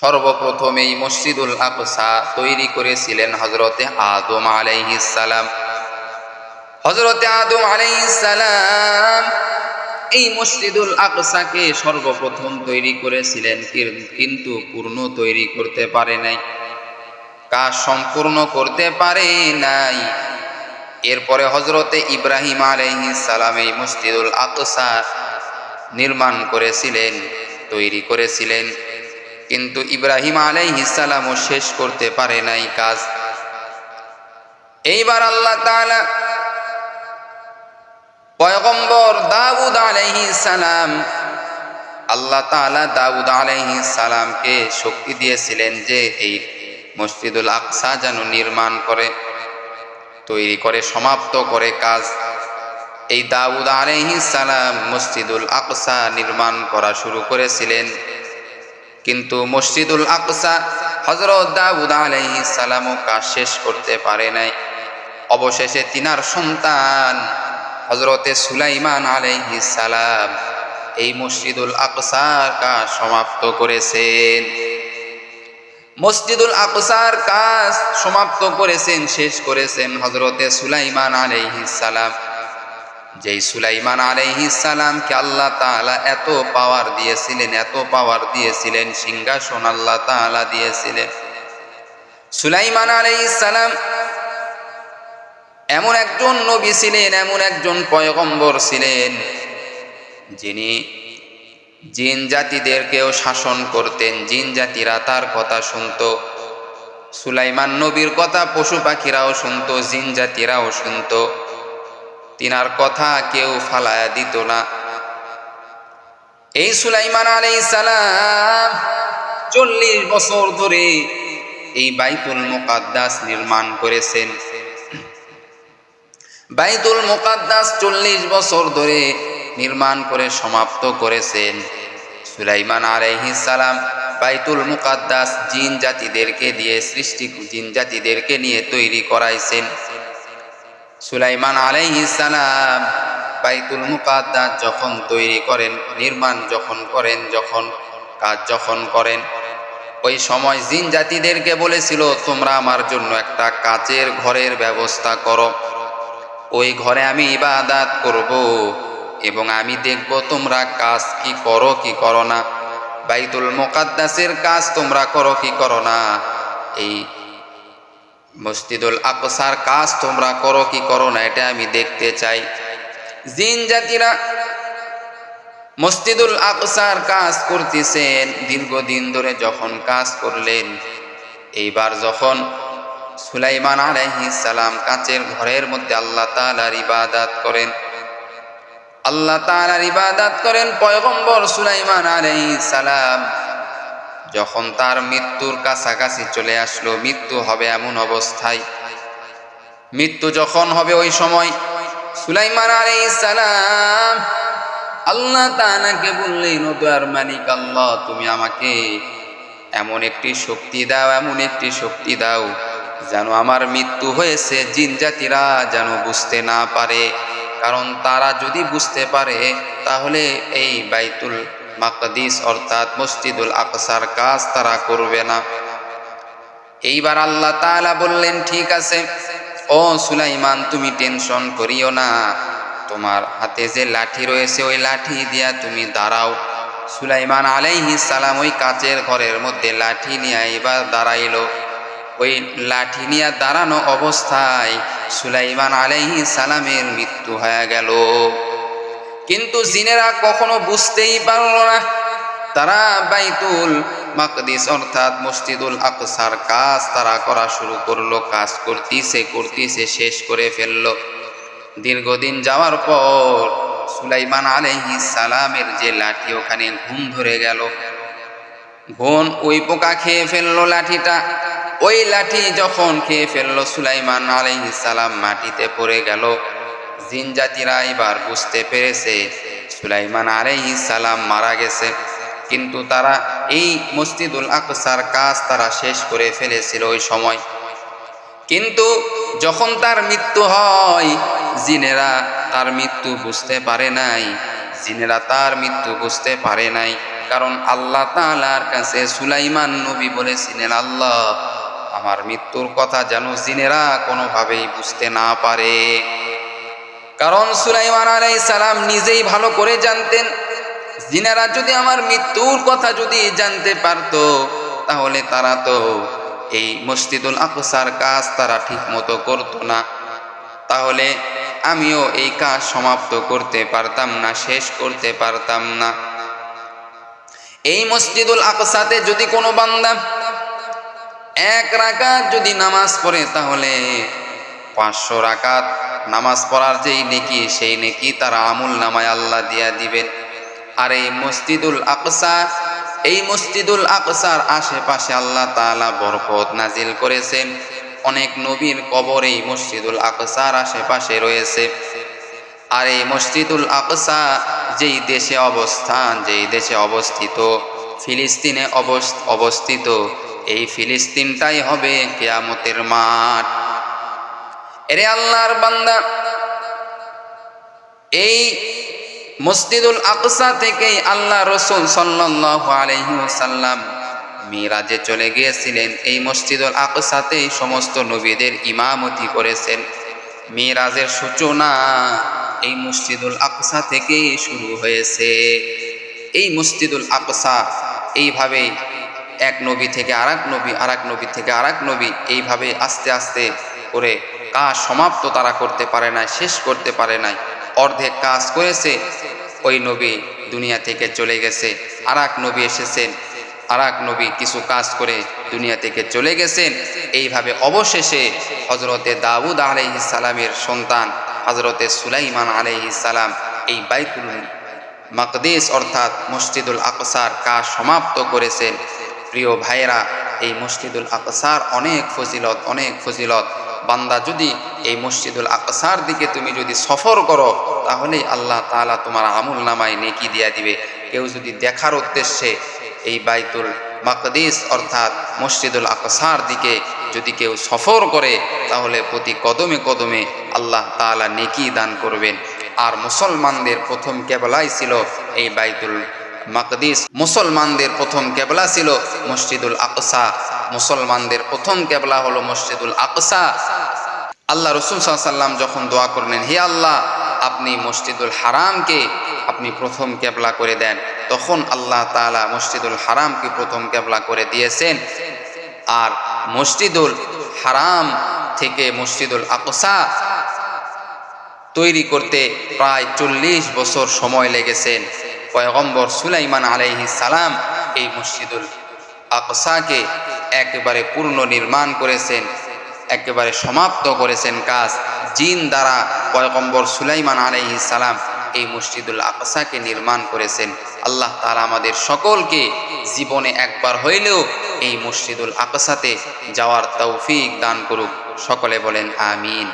সর্বপ্রথম এই মসজিদুল আকসা তৈরি করেছিলেন হজরতে আদম আলাইহিসালাম হজরতে আদম আলাইহিসালাম এই মসজিদুল আকসাকে সর্বপ্রথম তৈরি করেছিলেন কির- কিন্তু পূর্ণ তৈরি করতে পারে নাই। কাজ সম্পূর্ণ করতে পারে নাই। এরপরে হজরতে ইব্রাহিম সালাম এই মসজিদুল আকসা নির্মাণ করেছিলেন, তৈরি করেছিলেন। কিন্তু ইব্রাহিম আলাইহিস সালামও শেষ করতে পারে নাই কাজ। এইবার আল্লাহ পয়গম্বর দাউদ আলাইহিস সালাম, আল্লাহ তাআলা দাউদ আলাইহিস সালামকে শক্তি দিয়েছিলেন যে এই মসজিদুল আকসা যেন নির্মাণ করে, তৈরি করে, সমাপ্ত করে কাজ। এই দাউদ আলাইহিস সালাম মসজিদুল আকসা নির্মাণ করা শুরু করেছিলেন। কিন্তু মসজিদুল আকসা হজরত দাউদ আলাইহিস সালামও কাজ শেষ করতে পারে নাই। অবশেষে তিনার সন্তান হজরতে সুলাইমান আলাইহিস সালাম এই মসজিদুল আকসার কাজ সমাপ্ত করেছেন। মসজিদুল আকসার কাজ সমাপ্ত করেছেন, শেষ করেছেন হজরতে সুলাইমান আলাইহিস সালাম। যেই সুলাইমান সালামকে আল্লাহ তাআলা এত পাওয়ার দিয়েছিলেন, এত পাওয়ার দিয়েছিলেন, সিংহাসন আল্লাহ তাআলা দিয়েছিলেন। সুলাইমান সালাম এমন একজন নবী ছিলেন, এমন একজন পয়গম্বর ছিলেন, যিনি জিন জাতিদেরকেও শাসন করতেন, জিন জাতিরা তার কথা শুনত, সুলাইমান নবীর কথা পশু পাখিরাও শুনত, জিন জাতিরাও শুনতো। তিনার কথা কেউ ফালায়া দিত না। এই সুলাইমান আলাইহিস সালাম চল্লিশ বছর ধরে এই বাইতুল মুকাদ্দাস নির্মাণ করেছেন। বাইতুল মুকাদ্দাস চল্লিশ বছর ধরে নির্মাণ করে সমাপ্ত করেছেন। সুলাইমান আলাইহিস সালাম বাইতুল মুকাদ্দাস জিন জাতিদেরকে দিয়ে সৃষ্টি জিন জাতিদেরকে নিয়ে তৈরি করাইছেন। সুলাইমান সালাম বাইতুল মুকাদ্দাস যখন তৈরি করেন, নির্মাণ যখন করেন, যখন কাজ যখন করেন, ওই সময় জিন জাতিদেরকে বলেছিল, তোমরা আমার জন্য একটা কাচের ঘরের ব্যবস্থা করো। ওই ঘরে আমি ইবাদাত করব এবং আমি দেখব তোমরা কাজ কি করো কি করো না। বাইতুল মোকাদ্দাসের কাজ তোমরা করো, কি করো না। এই মসজিদুল আকসার কাজ তোমরা করো কি করো না, এটা আমি দেখতে চাই। জিন জাতিরা মসজিদুল আকসার কাজ করতেছেন, দীর্ঘদিন ধরে যখন কাজ করলেন, এইবার যখন সুলাইমান সালাম কাচের ঘরের মধ্যে আল্লাহ তাআলার ইবাদত করেন, আল্লাহ তাআলার ইবাদত করেন, পয়গম্বর সুলাইমান সালাম যখন তার মৃত্যুর কাছাকাছি চলে আসলো, মৃত্যু হবে এমন অবস্থায়। মৃত্যু যখন হবে ওই সময়, সুলাইমান আলাইহিস সালাম আল্লাহ তাআলাকে বললেন, ও দয়ার মালিক আল্লাহ, তুমি আমাকে এমন একটি শক্তি দাও, এমন একটি শক্তি দাও যেন আমার মৃত্যু হয়েছে, জিন জাতিরা যেন বুঝতে না পারে। কারণ তারা যদি বুঝতে পারে, তাহলে এই বাইতুল মাকদিস অর্থাৎ মসজিদুল আকসার কাজ তারা করবে না। এইবার আল্লাহ তাআলা বললেন, ঠিক আছে। ও সুলাইমান, তুমি টেনশন করিও না। তোমার হাতে যে লাঠি রয়েছে, ওই লাঠি দিয়া তুমি দাঁড়াও। সুলাইমান আলাইহি সালাম ওই কাচের ঘরের মধ্যে লাঠি নিয়ে এবার দাঁড়াইলো। ওই লাঠি নিয়ে দাঁড়ানো অবস্থায় সুলাইমান আলাইহি সালামের মৃত্যু হয়ে গেল। কিন্তু জিনেরা কখনো বুঝতেই পারল না। তারা বাইতুল মাকদিস অর্থাৎ মসজিদুল আকসার কাজ তারা করা শুরু করল, কাজ করতিছে করতিছে, শেষ করে ফেলল। দীর্ঘদিন যাওয়ার পর সুলাইমান আলাইহিস সালামের যে লাঠি ওখানে ঘুম ধরে গেল। ঘন ওই পোকা খেয়ে ফেলল লাঠিটা। ওই লাঠি যখন খেয়ে ফেলল, সুলাইমান আলাইহিস সালাম মাটিতে পড়ে গেল। জিন জাতিরা এবার বুঝতে পেরেছে, সুলাইমান আলাইহিস সালাম মারা গেছে। কিন্তু তারা এই মসজিদুল আকসার কাজ তারা শেষ করে ফেলেছিল ওই সময়। কিন্তু যখন তার মৃত্যু হয়, জিনেরা তার মৃত্যু বুঝতে পারে নাই। জিনেরা তার মৃত্যু বুঝতে পারে নাই। কারণ আল্লাহ তাআলার কাছে সুলাইমান নবী বলেছিলেন, আল্লাহ, আমার মৃত্যুর কথা যেন জিনেরা কোনোভাবেই বুঝতে না পারে। কারণ সুলাইমান আলাইহিস সালাম নিজেই ভালো করে জানতেন। জিনেরা যদি আমার মৃত্যুর কথা যদি জানতে পারতো, তাহলে তারা তো এই মসজিদুল আকসার কাজ তারা ঠিক মতো করতো না। তাহলে আমিও এই কাজ সমাপ্ত করতে পারতাম না, শেষ করতে পারতাম না। এই মসজিদুল আকসাতে যদি কোনো বান্দা এক রাকাত যদি নামাজ পড়ে, তাহলে পাঁচশো রাকাত নামাজ পড়ার যেই নেকি, সেই নেকি তারা আমুল নামায় আল্লাহ দিয়া দিবেন। আর এই মসজিদুল আকসা, এই মসজিদুল আকসার আশেপাশে আল্লাহ তাআলা বরকত নাজিল করেছেন। অনেক নবীর কবর এই মসজিদুল আকসার আশেপাশে রয়েছে। আর এই মসজিদুল আকসা যেই দেশে অবস্থান, যেই দেশে অবস্থিত, ফিলিস্তিনে অবস- অবস্থিত, এই ফিলিস্তিনটাই হবে কেয়ামতের মাঠ। এরে আল্লাহর বান্দা, এই মসজিদুল আকসা থেকেই আল্লাহ রসুল ওয়াসাল্লাম মিরাজে চলে গিয়েছিলেন। এই মসজিদুল আকসাতেই সমস্ত নবীদের ইমামতি করেছেন। মিরাজের সূচনা এই মসজিদুল আকসা থেকেই শুরু হয়েছে। এই মসজিদুল আকসা এইভাবেই এক নবী থেকে আরেক নবী আরেক নবী থেকে আরেক নবী এইভাবে আস্তে আস্তে করে কাজ সমাপ্ত তারা করতে পারে নাই, শেষ করতে পারে নাই। অর্ধেক কাজ করেছে, ওই নবী দুনিয়া থেকে চলে গেছে আর নবী এসেছেন আর নবী কিছু কাজ করে দুনিয়া থেকে চলে গেছেন। এইভাবে অবশেষে হজরতে দাউদ আলাইহিস সালামের সন্তান হজরতে সুলাইমান আলাইহিস সালাম এই বাইতুল মাকদিস অর্থাৎ মসজিদুল আকসার কাজ সমাপ্ত করেছেন। প্রিয় ভাইয়েরা, এই মসজিদুল আকসার অনেক ফজিলত অনেক ফজিলত। বান্দা যদি এই মসজিদুল আকসার দিকে তুমি যদি সফর করো, তাহলেই আল্লাহ তালা তোমার আমুল নামায় নেকি দিয়া দিবে। কেউ যদি দেখার উদ্দেশ্যে এই বাইতুল মাকদিস অর্থাৎ মসজিদুল আকসার দিকে যদি কেউ সফর করে, তাহলে প্রতি কদমে কদমে আল্লাহ তাআলা নেকি দান করবেন। আর মুসলমানদের প্রথম কেবলাই ছিল এই বাইতুল মাকদিস। মুসলমানদের প্রথম কেবলা ছিল মসজিদুল আকসা। মুসলমানদের প্রথম কেবলা হলো মসজিদুল আকসা। আল্লাহ রসুল সাল্লাম যখন দোয়া করলেন, হে আল্লাহ, আপনি মসজিদুল হারামকে আপনি প্রথম কেবলা করে দেন। তখন আল্লাহ তাআলা মসজিদুল হারামকে প্রথম কেবলা করে দিয়েছেন। আর মসজিদুল হারাম থেকে মসজিদুল আকসা তৈরি করতে প্রায় চল্লিশ বছর সময় লেগেছেন পয়গম্বর সুলাইমান আলাইহি সালাম এই মসজিদুল আকসাকে একেবারে পূর্ণ নির্মাণ করেছেন, একেবারে সমাপ্ত করেছেন কাজ জিন দ্বারা পয়গম্বর সুলাইমান আলাইহি সালাম এই মসজিদুল আকসাকে নির্মাণ করেছেন। আল্লাহ তাআলা আমাদের সকলকে জীবনে একবার হইলেও এই মসজিদুল আকসাতে যাওয়ার তৌফিক দান করুক। সকলে বলেন, আমিন।